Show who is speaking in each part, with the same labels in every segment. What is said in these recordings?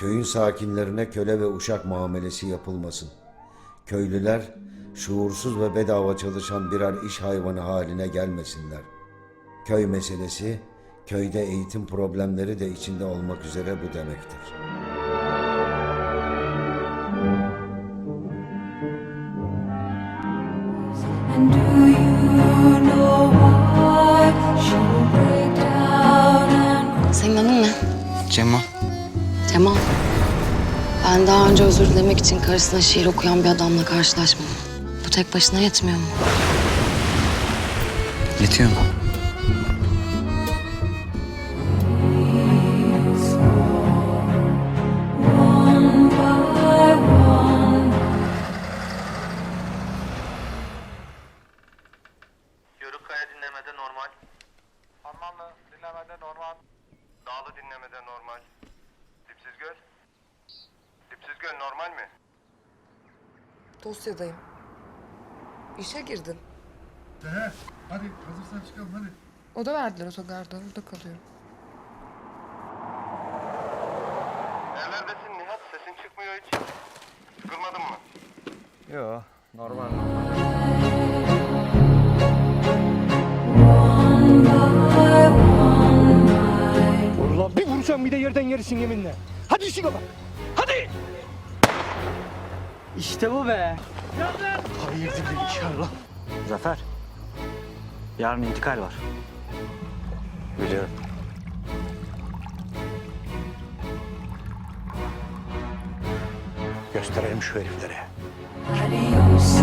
Speaker 1: Köyün sakinlerine köle ve uşak muamelesi yapılmasın. Köylüler şuursuz ve bedava çalışan birer iş hayvanı haline gelmesinler. Köy meselesi, köyde eğitim problemleri de içinde olmak üzere bu demektir.
Speaker 2: And do you know why she will break down and
Speaker 3: Senin adın ne?
Speaker 4: Cemal.
Speaker 3: Cemal. Ben daha önce özür dilemek için karısına şiir okuyan bir adamla karşılaşmadım. Bu tek başına yetmiyor mu?
Speaker 4: Yetiyor mu?
Speaker 2: one by one
Speaker 5: Yörük kaya dinlemede normal. Harmanlı dinlemede normal. Dağlı dinlemede normal. Dipsiz göl. Dipsiz göl normal mi?
Speaker 6: Dosyadayım. İşe girdim.
Speaker 7: He, hadi hazırsan çıkalım hadi.
Speaker 6: Oda verdiler otogarda. Orada kalıyorum.
Speaker 5: Nerelerdesin Nihat? Sesin çıkmıyor hiç. Sıkılmadın mı?
Speaker 8: Yo, normal.
Speaker 9: Vursam bir de yerden yerisin yeminle. Hadi işine bak. Hadi. İşte bu be. Hayırdır inşallah.
Speaker 8: Zafer. Yarın intikal var.
Speaker 5: Biliyorum.
Speaker 9: Gösterelim şu heriflere.
Speaker 2: Adios,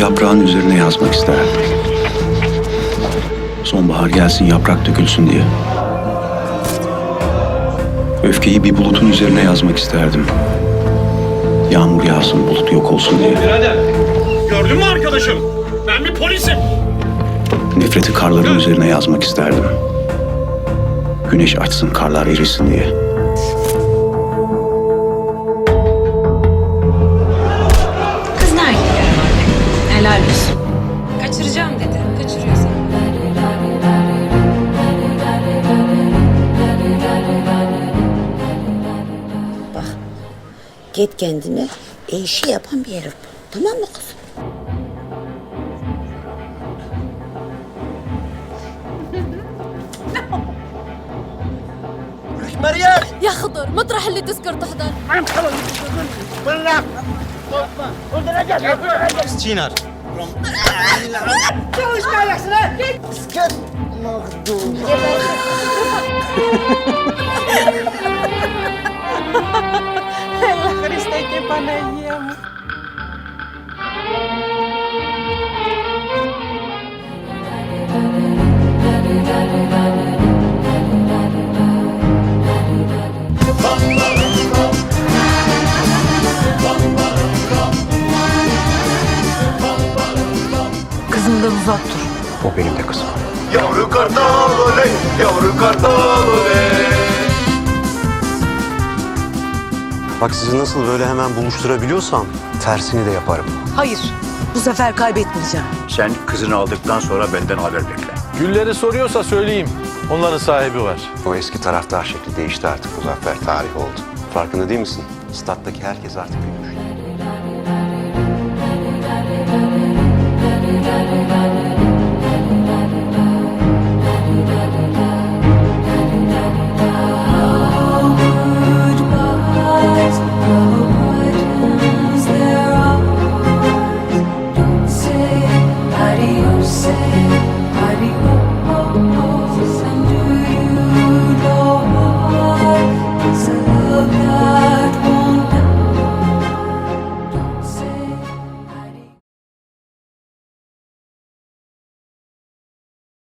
Speaker 10: yaprağın üzerine yazmak isterdim. Sonbahar gelsin yaprak dökülsün diye. Öfkeyi bir bulutun üzerine yazmak isterdim. Yağmur yağsın bulut yok olsun diye.
Speaker 9: Gördün mü arkadaşım? Ben bir polisim.
Speaker 10: Nefreti karların üzerine yazmak isterdim. Güneş açsın karlar erisin diye.
Speaker 11: Git kendini eşi yapan bir herif. Tamam mı kızım?
Speaker 12: مريم يا خضر مطرح اللي تذكر تحضر عم خلص والله اسكت مغدور
Speaker 8: Çınar.
Speaker 6: Kızımdan uzak dur.
Speaker 10: O benim de kızım.
Speaker 5: Yavru kartal oley, yavru kartal oley.
Speaker 8: Bak sizi nasıl böyle hemen buluşturabiliyorsam tersini de yaparım.
Speaker 11: Hayır. Bu sefer kaybetmeyeceğim.
Speaker 10: Sen kızını aldıktan sonra benden haber bekle.
Speaker 8: Gülleri soruyorsa söyleyeyim. Onların sahibi var.
Speaker 10: O eski taraftar şekli değişti artık. Muzaffer tarih oldu. Farkında değil misin? Stat'taki herkes artık bir